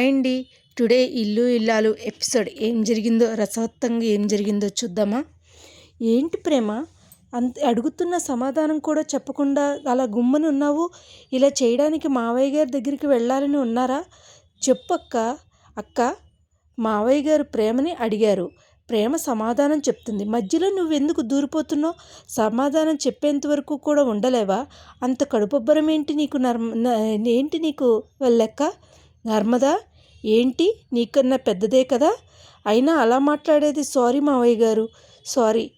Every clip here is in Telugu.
హాయ్ అండి టుడే ఇల్లు ఇల్లాలు ఎపిసోడ్ ఏం జరిగిందో రసవత్తంగా ఏం జరిగిందో చూద్దామా? ఏంటి ప్రేమ? అంత అడుగుతున్న సమాధానం కూడా చెప్పకుండా అలా గుమ్మని ఉన్నావు? ఇలా చేయడానికి మావయ్య గారి దగ్గరికి వెళ్ళాలని ఉన్నారా? చెప్పక్క. అక్క మావయ్య గారు ప్రేమని అడిగారు. ప్రేమ సమాధానం చెప్తుంది. మధ్యలో నువ్వెందుకు దూరిపోతున్నావు? సమాధానం చెప్పేంత వరకు కూడా ఉండలేవా? అంత కడుపుబ్బరం ఏంటి నీకు నర్మ ఏంటి నీకు లెక్క నర్మదా? ఏంటి నీకన్నా పెద్దదే కదా? అయినా అలా మాట్లాడేది సారీ మావయ్య గారు. సారీ.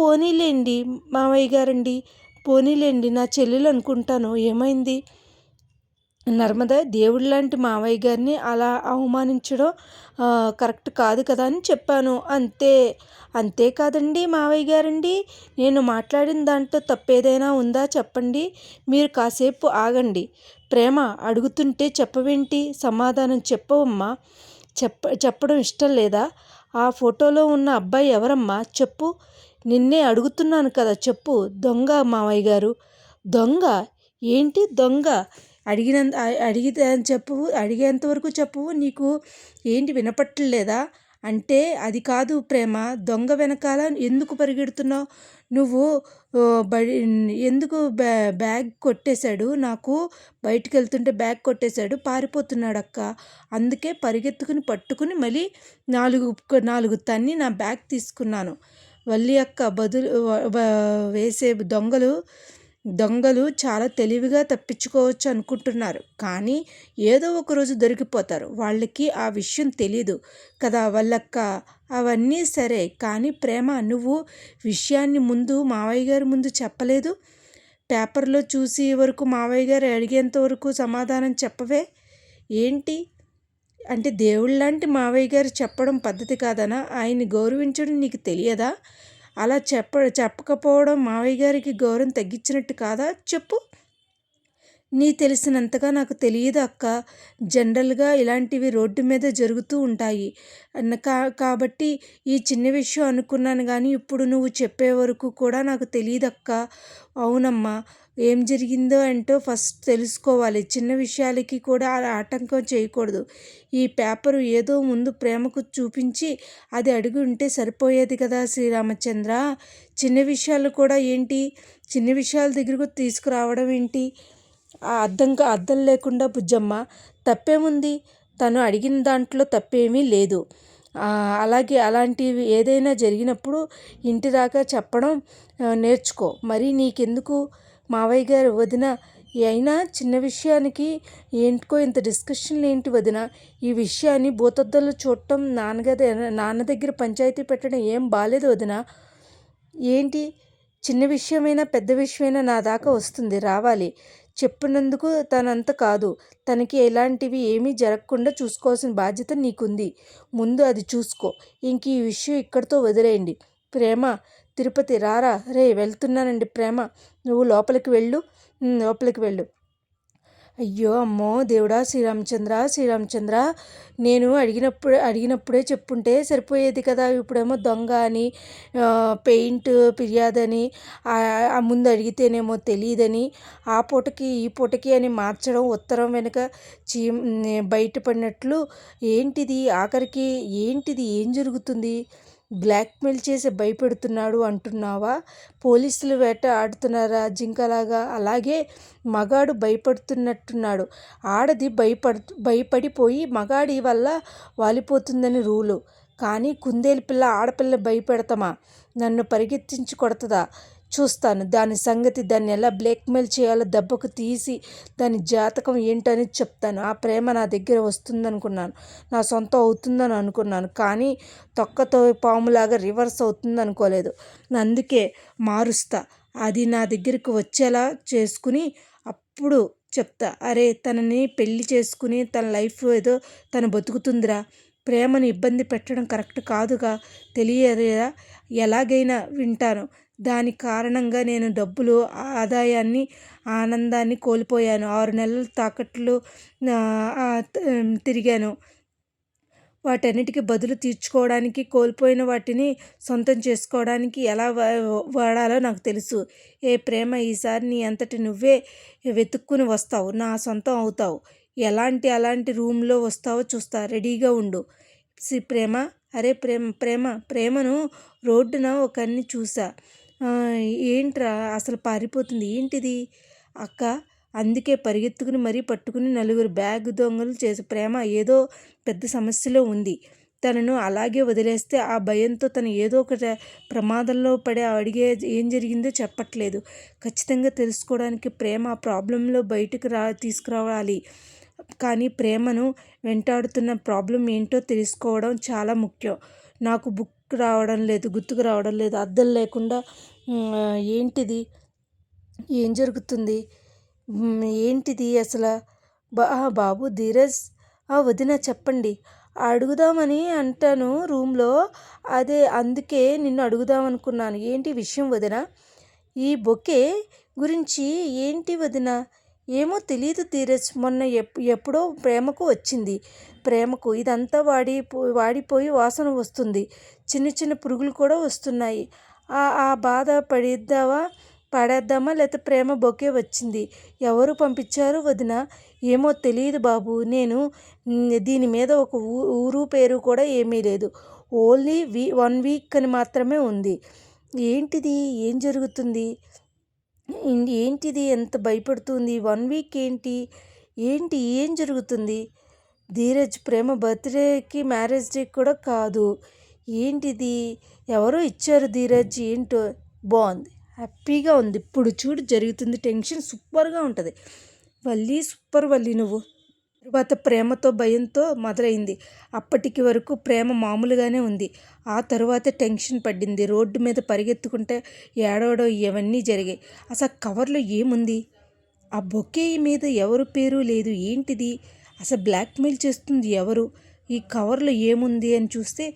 పోనీలేండి మావయ్య గారండి. పోనీలేండి నా చెల్లెలు అనుకుంటాను ఏమైంది? నర్మద దేవుడు లాంటి మావయ్య గారిని అలా అవమానించడం కరెక్ట్ కాదు కదా అని చెప్పాను. అంతే అంతే కాదండి మావయ్య గారండి. నేను మాట్లాడిన దాంట్లో తప్పేదైనా ఉందా చెప్పండి. మీరు కాసేపు ఆగండి. ప్రేమ అడుగుతుంటే చెప్పవేంటి? సమాధానం చెప్పవమ్మా. చెప్ప చెప్పడం ఇష్టం లేదా? ఆ ఫోటోలో ఉన్న అబ్బాయి ఎవరమ్మా? చెప్పు. నిన్నే అడుగుతున్నాను కదా చెప్పు. దొంగ మావయ్య గారు. దొంగ? ఏంటి దొంగ? అడిగిన అడిగితే చెప్పు అడిగేంతవరకు చెప్పు నీకు ఏంటి వినపట్టలేదా అంటే అది కాదు ప్రేమ దొంగ వెనకాల ఎందుకు పరిగెడుతున్నావు? నువ్వు బడి ఎందుకు బ్యా బ్యాగ్ కొట్టేశాడు? నాకు బయటికి వెళ్తుంటే బ్యాగ్ కొట్టేశాడు పారిపోతున్నాడు అక్క. అందుకే పరిగెత్తుకుని పట్టుకుని మళ్ళీ నాలుగు నాలుగు తన్ని నా బ్యాగ్ తీసుకున్నాను. వల్లి అక్క బదులు వేసే దొంగలు దొంగలు చాలా తెలివిగా తప్పించుకోవచ్చు అనుకుంటున్నారు. కానీ ఏదో ఒక రోజు దొరికిపోతారు. వాళ్ళకి ఆ విషయం తెలీదు కదా వాళ్ళక్క అవన్నీ సరే కానీ ప్రేమ నువ్వు విషయాన్ని ముందు మావయ్య గారి ముందు చెప్పలేదు? పేపర్లో చూసి వరకు మావయ్య గారు అడిగేంత వరకు సమాధానం చెప్పవే? ఏంటి? అంటే దేవుళ్ళలాంటి మావయ్య గారు చెప్పడం పద్ధతి కాదనా? ఆయన్ని గౌరవించడం నీకు తెలియదా? అలా చెప్ప చెప్పకపోవడం మావయ్య గారికి గౌరవం తగ్గించినట్టు కాదా? చెప్పు. నీ తెలిసినంతగా నాకు తెలియదు అక్క. జనరల్గా ఇలాంటివి రోడ్డు మీద జరుగుతూ ఉంటాయి. కా కాబట్టి ఈ చిన్న విషయం అనుకున్నాను కానీ ఇప్పుడు నువ్వు చెప్పే వరకు కూడా నాకు తెలియదు అక్క. అవునమ్మా. ఏం జరిగిందో ఏంటో ఫస్ట్ తెలుసుకోవాలి. చిన్న విషయాలకి కూడా ఆటంకం చేయకూడదు. ఈ పేపరు ఏదో ముందు ప్రేమకు చూపించి అది అడిగి ఉంటే సరిపోయేది కదా శ్రీరామచంద్ర? చిన్న విషయాలు కూడా ఏంటి? చిన్న విషయాల దగ్గరకు తీసుకురావడం ఏంటి? ఆ అర్థంగా అర్థం లేకుండా బుజ్జమ్మ తప్పేముంది? తను అడిగిన దాంట్లో తప్పేమీ లేదు. అలాగే అలాంటివి ఏదైనా జరిగినప్పుడు ఇంటి దాకా చెప్పడం నేర్చుకో. మరి నీకెందుకు? మావయ్య గారు వదిన అయినా చిన్న విషయానికి ఏంటికో ఇంత డిస్కషన్లు ఏంటి వదిన? ఈ విషయాన్ని భూతద్దలు చూడటం నాన్నగారి నాన్న దగ్గర పంచాయతీ పెట్టడం ఏం బాగాలేదు వదిన. ఏంటి? చిన్న విషయమైనా పెద్ద విషయమైనా నా దాకా వస్తుంది రావాలి. చెప్పినందుకు తనంత కాదు. తనకి ఎలాంటివి ఏమీ జరగకుండా చూసుకోవాల్సిన బాధ్యత నీకుంది. ముందు అది చూసుకో. ఇంక ఈ విషయం ఇక్కడితో వదిలేయండి. ప్రేమ తిరుపతి రారా? రే వెళ్తున్నానండి ప్రేమ. నువ్వు లోపలికి వెళ్ళు. లోపలికి వెళ్ళు. అయ్యో అమ్మో దేవుడా శ్రీరామచంద్ర శ్రీరామచంద్ర. నేను అడిగినప్పుడు అడిగినప్పుడే చెప్పుంటే సరిపోయేది కదా. ఇప్పుడేమో దొంగ అని పెయింట్ ఫిర్యాదని ముందు అడిగితేనేమో తెలియదని ఆ పూటకి ఈ పూటకి అని మార్చడం ఉత్తరం వెనుక చీ బయటపడినట్లు ఏంటిది? ఆఖరికి ఏంటిది? ఏం జరుగుతుంది? బ్లాక్మెయిల్ చేసి భయపెడుతున్నాడు అంటున్నావా? పోలీసులు వేట ఆడుతున్నారా జింకలాగా? అలాగే మగాడు భయపడుతున్నట్టున్నాడు. ఆడది భయపడు భయపడిపోయి మగాడి వల్ల వాలిపోతుందని రూలు. కానీ కుందేలు పిల్ల ఆడపిల్ల భయపెడతామా? నన్ను పరిగెత్తించి కొడతదా? చూస్తాను. దాని సంగతి దాన్ని ఎలా బ్లాక్మెయిల్ చేయాలో దెబ్బకు తీసి దాని జాతకం ఏంటని చెప్తాను. ఆ ప్రేమ నా దగ్గర వస్తుందనుకున్నాను. నా సొంతం అవుతుందని అనుకున్నాను. కానీ తొక్కతో పాములాగా రివర్స్ అవుతుంది అనుకోలేదు అందుకే మారుస్తా. అది నా దగ్గరికి వచ్చేలా చేసుకుని అప్పుడు చెప్తా. అరే తనని పెళ్ళి చేసుకుని తన లైఫ్ ఏదో తను బతుకుతుందిరా. ప్రేమను ఇబ్బంది పెట్టడం కరెక్ట్ కాదుగా. తెలియదా ఎలాగైనా వింటాను. దాని కారణంగా నేను డబ్బులు ఆదాయాన్ని ఆనందాన్ని కోల్పోయాను. ఆరు నెలలు తాకట్లు తిరిగాను. వాటన్నిటికీ బదులు తీర్చుకోవడానికి కోల్పోయిన వాటిని సొంతం చేసుకోవడానికి ఎలా వాడాలో నాకు తెలుసు. ఏ ప్రేమ ఈసారి నీ అంతటి నువ్వే వెతుక్కుని వస్తావు. నా సొంతం అవుతావు. ఎలాంటి అలాంటి రూమ్లో వస్తావో చూస్తా. రెడీగా ఉండు. సి ప్రేమ. అరే ప్రేమ ప్రేమ ప్రేమను రోడ్డున ఒకరిని చూసా. ఏంట్రా అసలు పారిపోతుంది? ఏంటిది? అక్క అందుకే పరిగెత్తుకుని మరీ పట్టుకుని నలుగురు బ్యాగ్ దొంగలు చేసి ప్రేమ ఏదో పెద్ద సమస్యలో ఉంది. తనను అలాగే వదిలేస్తే ఆ భయంతో తను ఏదో ఒక ప్రమాదంలో పడే అడిగే ఏం జరిగిందో చెప్పట్లేదు. ఖచ్చితంగా తెలుసుకోవడానికి ప్రేమ ఆ ప్రాబ్లంలో బయటకు రా తీసుకురావాలి. కానీ ప్రేమను వెంటాడుతున్న ప్రాబ్లం ఏంటో తెలుసుకోవడం చాలా ముఖ్యం. నాకు బుక్ రావడం లేదు గుర్తుకు రావడం లేదు అద్దం లేకుండా ఏంటిది? ఏం జరుగుతుంది? ఏంటిది అసలు? బా బాబు ధీరజ్ వదిన చెప్పండి. అడుగుదామని అంటాను రూమ్లో. అదే అందుకే నిన్ను అడుగుదాం అనుకున్నాను ఏంటి విషయం వదిన? ఈ బొకే గురించి ఏంటి వదిన? ఏమో తెలియదు ధీరజ్. మొన్న ఎప్ ఎప్పుడో ప్రేమకు వచ్చింది. ప్రేమకు ఇదంతా వాడి వాడిపోయి వాసన వస్తుంది. చిన్న చిన్న పురుగులు కూడా వస్తున్నాయి. ఆ బాధ పడిద్దావా? పడేద్దామా? లేకపోతే ప్రేమ బొకే వచ్చింది. ఎవరు పంపించారు వదిన? ఏమో తెలియదు బాబు. నేను దీని మీద ఒక ఊరు పేరు కూడా ఏమీ లేదు. ఓన్లీ వీ వన్ వీక్ అని మాత్రమే ఉంది. ఏంటిది? ఏం జరుగుతుంది? ఏంటిది? ఎంత భయపడుతుంది? వన్ వీక్ ఏంటి? ఏంటి? ఏం జరుగుతుంది? ధీరజ్ ప్రేమ బర్త్డేకి మ్యారేజ్ డేకి కూడా కాదు. ఏంటిది? ఎవరో ఇచ్చారు ధీరజ్ ఏంటో? బాగుంది. హ్యాపీగా ఉంది. ఇప్పుడు చూడు జరుగుతుంది టెన్షన్ సూపర్గా ఉంటుంది. వల్లి సూపర్ వల్లి నువ్వు. తర్వాత ప్రేమతో భయంతో మొదలైంది. అప్పటికి వరకు ప్రేమ మామూలుగానే ఉంది. ఆ తరువాత టెన్షన్ పడింది. రోడ్డు మీద పరిగెత్తుకుంటే ఏడవడం ఇవన్నీ జరిగాయి. అసలు కవర్లో ఏముంది? ఆ బొకే మీద ఎవరు పేరు లేదు. ఏంటిది? అసలు బ్లాక్మెయిల్ చేస్తుంది ఎవరు? ఈ కవర్లో ఏముంది అని చూస్తే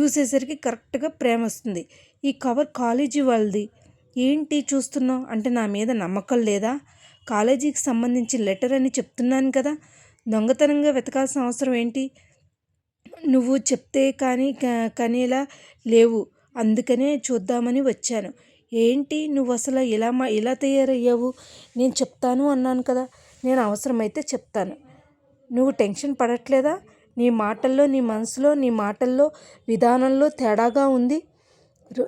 చూసేసరికి కరెక్ట్గా ప్రేమ వస్తుంది. ఈ కవర్ కాలేజీ వాళ్ళది. ఏంటి చూస్తున్నావు? అంటే నా మీద నమ్మకం లేదా? కాలేజీకి సంబంధించిన లెటర్ అని చెప్తున్నాను కదా. దొంగతనంగా వెతకాల్సిన అవసరం ఏంటి? నువ్వు చెప్తే కానీ కనేలా లేవు. అందుకనే చూద్దామని వచ్చాను. ఏంటి? నువ్వు అసలు ఇలా మా ఇలా తయారయ్యావు? నేను చెప్తాను అన్నాను కదా. నేను అవసరమైతే చెప్తాను. నువ్వు టెన్షన్ పడట్లేదా? నీ మాటల్లో నీ మనసులో నీ మాటల్లో విధానంలో తేడాగా ఉంది.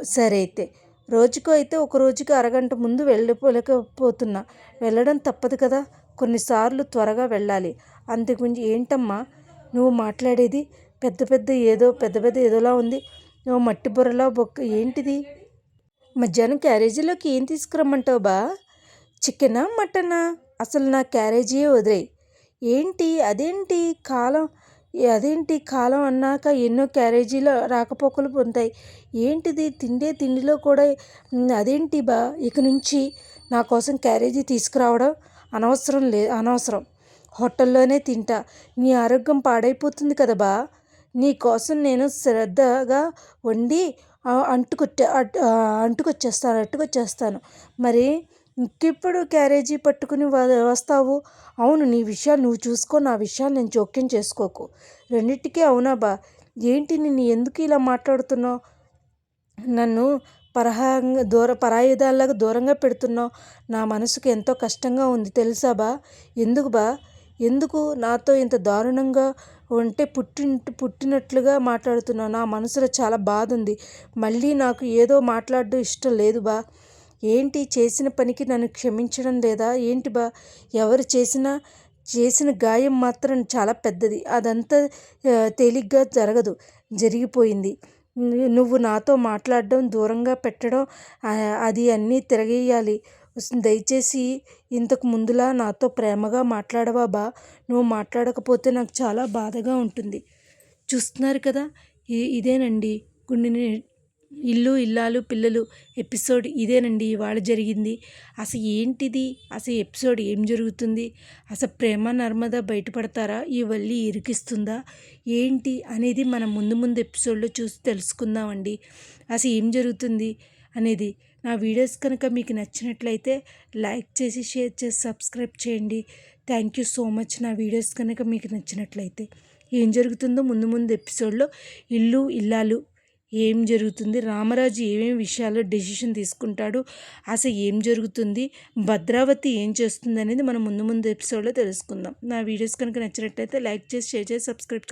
సరే అయితే. రోజుకు అయితే ఒక రోజుకి అరగంట ముందు వెళ్ళిపోలేకపోతున్నా వెళ్ళడం తప్పదు కదా. కొన్నిసార్లు త్వరగా వెళ్ళాలి. అంతకుమించి ఏంటమ్మా? నువ్వు మాట్లాడేది పెద్ద పెద్ద ఏదో పెద్ద పెద్ద ఏదోలా ఉంది. నువ్వు మట్టి బుర్రలా బొక్క. ఏంటిది? మధ్యాహ్నం క్యారేజీలోకి ఏం తీసుకురమ్మంటావు బా? చికెనా మటనా? అసలు నా క్యారేజీయే వదిలేయి. ఏంటి? అదేంటి? కాలం అదేంటి? కాలం అన్నాక ఎన్నో క్యారేజీలో రాకపోకలు పొందుతాయి ఏంటిది? తిండే తిండిలో కూడా అదేంటి బా? ఇక నుంచి నా కోసం క్యారేజీ తీసుకురావడం అనవసరం లే అనవసరం. హోటల్లోనే తింటా. నీ ఆరోగ్యం పాడైపోతుంది కదా బా? నీ కోసం నేను శ్రద్ధగా వండి అంటుకొచ్చే అంటుకొచ్చేస్తాను అట్టుకొచ్చేస్తాను. మరి ఇంకెప్పుడు క్యారేజీ పట్టుకుని వస్తావు? అవును నీ విషయాలు నువ్వు చూసుకో నా విషయాలు నేను జోక్యం చేసుకోకు. రెండింటికీ అవునా బా? ఏంటి నేను ఎందుకు ఇలా మాట్లాడుతున్నావు? నన్ను పరహంగా దూర పరాయుధాల్లాగా దూరంగా పెడుతున్నావు? నా మనసుకు ఎంతో కష్టంగా ఉంది తెలుసా బా? ఎందుకు బా? ఎందుకు నాతో ఇంత దారుణంగా ఉంటే పుట్టి పుట్టినట్లుగా మాట్లాడుతున్నావు? నా మనసులో చాలా బాధ ఉంది. మళ్ళీ నాకు ఏదో మాట్లాడడం ఇష్టం లేదు బా. ఏంటి చేసిన పనికి నన్ను క్షమించడం లేదా? ఏంటి బా? ఎవరు చేసినా చేసిన గాయం మాత్రం చాలా పెద్దది. అదంతా తేలిగ్గా జరగదు. జరిగిపోయింది. నువ్వు నాతో మాట్లాడడం దూరంగా పెట్టడం అది అన్నీ తిరగేయాలి. దయచేసి ఇంతకు ముందులా నాతో ప్రేమగా మాట్లాడవా బా? నువ్వు మాట్లాడకపోతే నాకు చాలా బాధగా ఉంటుంది. చూస్తున్నారు కదా? ఇదేనండి. గుండె ఇల్లు ఇల్లాలు పిల్లలు ఎపిసోడ్ ఇదేనండి ఇవాళ జరిగింది. అసలు ఏంటిది? అసలు ఎపిసోడ్ ఏం జరుగుతుంది? అసలు ప్రేమ నర్మద బయటపడతారా? ఈ వల్లి ఇరికిస్తుందా? ఏంటి అనేది మనం ముందు ముందు ఎపిసోడ్లో చూసి తెలుసుకుందామండి. అసలు ఏం జరుగుతుంది అనేది నా వీడియోస్ కనుక మీకు నచ్చినట్లయితే లైక్ చేసి షేర్ చేసి సబ్స్క్రైబ్ చేయండి. థ్యాంక్ యూ సో మచ్ నా వీడియోస్ కనుక మీకు నచ్చినట్లయితే. ఏం జరుగుతుందో ముందు ముందు ఎపిసోడ్లో ఇల్లు ఇల్లాలు ఏం జరుగుతుంది? రామరాజు ఏమేమి విషయాల్లో డెసిషన్ తీసుకుంటాడు? అసలు ఏం జరుగుతుంది? భద్రావతి ఏం చేస్తుంది అనేది మనం ముందు ముందు ఎపిసోడ్లో తెలుసుకుందాం. నా వీడియోస్ కనుక నచ్చినట్లయితే లైక్ చేసి షేర్ చేసి సబ్స్క్రైబ్